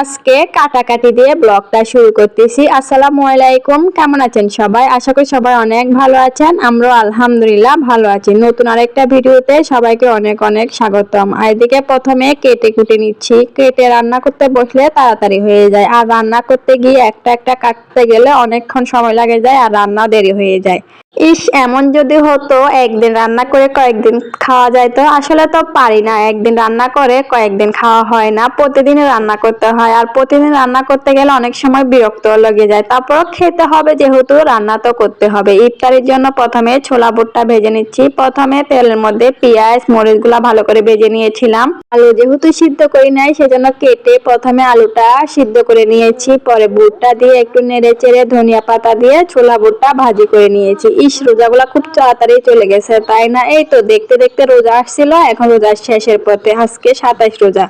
আজকে কাটাকাটি দিয়ে ব্লগটা শুরু করতেছি। আসসালামু আলাইকুম, কেমন আছেন সবাই? আশা করি সবাই অনেক ভালো আছেন। আমরাও আলহামদুলিল্লাহ ভালো আছি। নতুন আরেকটা ভিডিওতে সবাইকে অনেক অনেক স্বাগতম। আর এদিকে প্রথমে কেটে কুটে নিচ্ছি। কেটে রান্না করতে বসলে তাড়াতাড়ি হয়ে যায়। আর রান্না করতে গিয়ে একটা একটা কাটতে গেলে অনেকক্ষণ সময় লাগে যায় আর রান্না দেরি হয়ে যায়। ইস, এমন যদি হতো, একদিন রান্না করে কয়েকদিন খাওয়া যায় তো? আসলে তো পারি না। একদিন রান্না করে, কয়েকদিন খাওয়া হয় না। প্রতিদিন রান্না করতে হয়। আর প্রতিদিন রান্না করতে গেলে অনেক সময় বিরক্ত লেগে যায়। তারপরও খেতে হবে, যেহেতু রান্না তো করতে হবে। ইফতারির জন্য প্রথমে ছোলা বুটটা ভেজে নিচ্ছি। প্রথমে তেলের মধ্যে পেঁয়াজ, মরিচগুলা ভালো করে ভেজে নিয়েছিলাম। আলু যেহেতু সিদ্ধ করি নাই, সেজন্য কেটে প্রথমে আলুটা সিদ্ধ করে নিয়েছি। পরে বুটটা দিয়ে একটু নেড়ে চেড়ে ধনিয়া পাতা দিয়ে ছোলা বুটটা ভাজি করে নিয়েছি। ইস, রোজাগুলা খুব তাড়াতাড়ি চলে গেছে, তাই না? এই তো দেখতে দেখতে রোজা আসছিল, এখন রোজা শেষের পথে, আজকে সাতাইশ রোজা।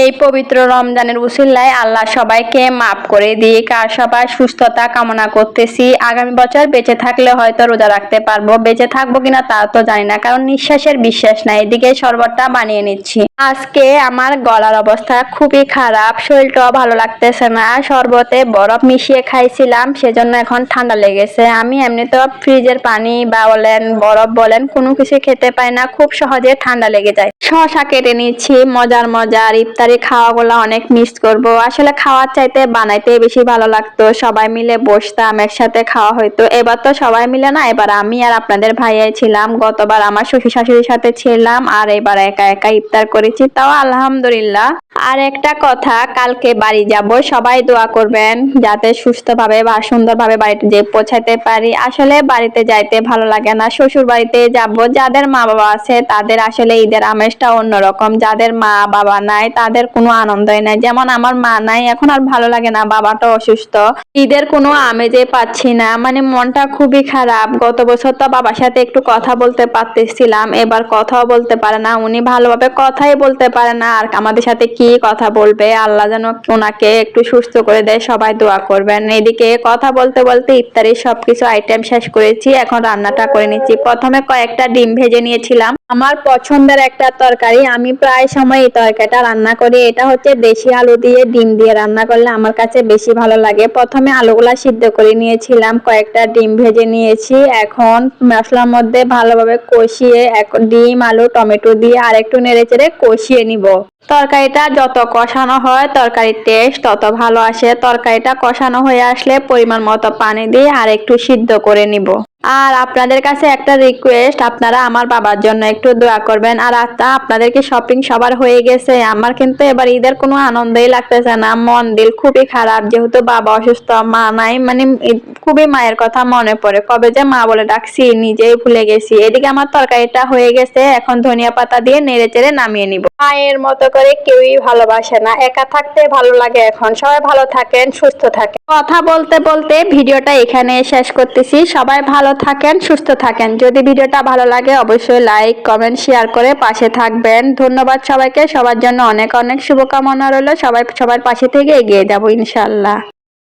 এই পবিত্র রমজানের উসিল্লায় আল্লাহ সবাইকে মাফ করে দিয়ে কার সবাই সুস্থতা কামনা করতেছি। আগামী বছর বেঁচে থাকলে হয়তো রোজা রাখতে পারব, বেঁচে থাকব কিনা তা তো জানি না, কারণ নিঃশ্বাসের বিশ্বাস নাই। এদিকে শরবতটা বানিয়ে নিচ্ছি। আজকে আমার গলার অবস্থা খুবই খারাপ, শরীরটাও ভালো লাগতেছে না। শরবতে বরফ মিশিয়ে খাইছিলাম, সেজন্য এখন ঠান্ডা লেগেছে। আমি এমনি তো ফ্রিজের পানি বা বলেন বরফ বলেন, কোনো কিছু খেতে পাই না, খুব সহজে ঠান্ডা লেগে যায়। শশা কেটে নিচ্ছি, মজার মজার ইফতারি খাওয়াগুলো অনেক মিস করব। আসলে খাওয়ার চাইতে বানাইতে বেশি ভালো লাগতো। সবাই মিলে বসতাম, একসাথে খাওয়া হইতো। এবার তো সবাই মিলে না, এবার আমি আর আপনাদের ভাইয়াই ছিলাম। গতবার আমার শ্বশুর শাশুড়ির সাথে ছিলাম, আর এবার একা একা ইফতার করেছি, তাও আলহামদুলিল্লাহ। আর একটা কথা, কালকে বাড়ি যাব, সবাই দোয়া করবেন, যাতে সুস্থভাবে বা সুন্দরভাবে বাড়িতে যে পৌঁছাতে পারি। আসলে বাড়িতে যাইতে ভালো লাগে না শ্বশুর বাড়িতে যাব, যাদের মা বাবা আছে, তাদের আসলে ঈদের আমেজটা অন্যরকম। যাদের মা বাবা নাই, তাদের কোনো আনন্দই নাই। যেমন আমার মা নাই, এখন আর ভালো লাগে না বাবাটা অসুস্থ। ঈদের কোনো আমেজে পাচ্ছি না মানে মনটা খুবই খারাপ। গত বছর তো বাবার সাথে একটু কথা বলতে পারতেছিলাম, এবার কথাও বলতে পারে না। উনি ভালোভাবে কথাই বলতে পারে না, আর আমাদের সাথে কি কথা বলবে? আল্লাহ যেন ওনাকে একটু সুস্থ করে দেয়, সবাই দোয়া করবেন। এদিকে কথা বলতে বলতে ইফতারির সবকিছু আইটেম শেষ করেছি, এখন রান্নাটা করে নিচ্ছি। প্রথমে কয়েকটা ডিম ভেজে নিয়েছিলাম। আমার পছন্দের একটা তরকারি, আমি প্রায় সময় এই তরকারিটা রান্না করি। এটা হচ্ছে দেশি আলু দিয়ে ডিম দিয়ে রান্না করলে আমার কাছে বেশি ভালো লাগে। প্রথমে আলুগুলা সিদ্ধ করে নিয়েছিলাম, কয়েকটা ডিম ভেজে নিয়েছি। এখন মশলার মধ্যে ভালোভাবে কষিয়ে ডিম, আলু, টমেটো দিয়ে আর একটু নেড়ে চেড়ে কষিয়ে নিব। তরকারিটা যত কষানো হয়, তরকারির টেস্ট তত ভালো আসে। তরকারিটা কষানো হয়ে আসলে পরিমাণ মতো পানি দিয়ে আর একটু সিদ্ধ করে নিব। আর আপনাদের কাছে একটা রিকোয়েস্ট আপনারা আমার বাবার জন্য একটু দোয়া করবেন। আর আচ্ছা আপনাদেরকে শপিং সবার হয়ে গেছে। আমার কিন্তু এবার ঈদের কোনো আনন্দই লাগতেছে না। মন, দিল খুবই খারাপ। যেহেতু বাবা অসুস্থ, মা নাই মানে খুবই মায়ের কথা মনে পড়ে। কবে যে মা বলে ডাকছি, নিজেই ভুলে গেছি। এদিকে আমার তরকারিটা হয়ে গেছে। এখন ধনিয়া পাতা দিয়ে নেড়ে চেড়ে নামিয়ে নিব। মায়ের মতো করে কেউই ভালোবাসে না। একা থাকতে ভালো লাগে এখন। সবাই ভালো থাকেন, সুস্থ থাকেন। কথা বলতে বলতে ভিডিওটা এখানে শেষ করতেছি। সবাই ভালো থাকেন, সুস্থ থাকেন। যদি ভিডিওটা ভালো লাগে, অবশ্যই লাইক কমেন্ট শেয়ার করে পাশে থাকবেন। ধন্যবাদ সবাইকে। সবার জন্য অনেক অনেক শুভকামনা রইল। সবাই, সবার পাশে থেকে এগিয়ে যাব ইনশাল্লাহ।